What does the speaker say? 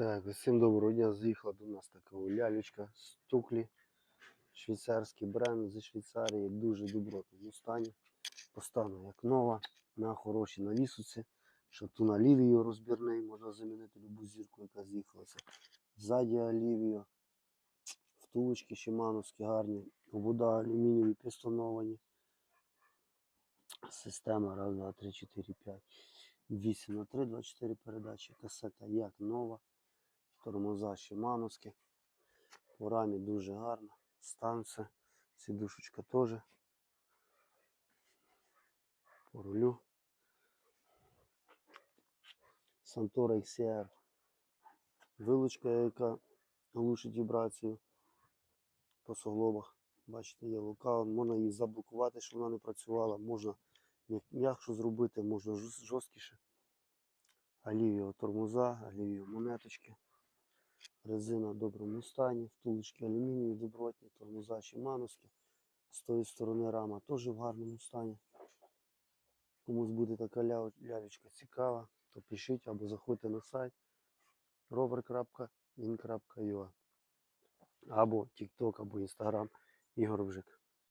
Так, всім доброго дня. Заїхала до нас така лялечка стуклі. Швейцарський бренд зі Швейцарії. Дуже добротному стані. Постану як нова, на хорошій навісуці. Шатун Олівію розбірний, можна замінити любу зірку, яка з'їхалася. Ззаді Олівію. Втулочки шимановські гарні. Вода алюмінієві пістоновані. Система раз, два, три, чотири, п'ять. 8 на 3, 24 передачі. Касета як нова. Тормоза Шимановські. По рамі дуже гарна. Станція. Сідушечка теж. По рулю. Сантора XCR. Вилучка, яка глушить вібрацію по суглобах. Бачите, є локаут. Можна її заблокувати, щоб вона не працювала. Можна м'як- м'якшу зробити, можна жорсткіше. Олівіо тормоза, олівіо монеточки. Резина в доброму стані, втулочки алюмінієві добротні, тормоза шимановські. З тої сторони рама теж в гарному стані. Комусь буде така ля- лялечка цікава, то пишіть або заходьте на сайт rover.in.ua або TikTok, або Instagram Ігор Вжик.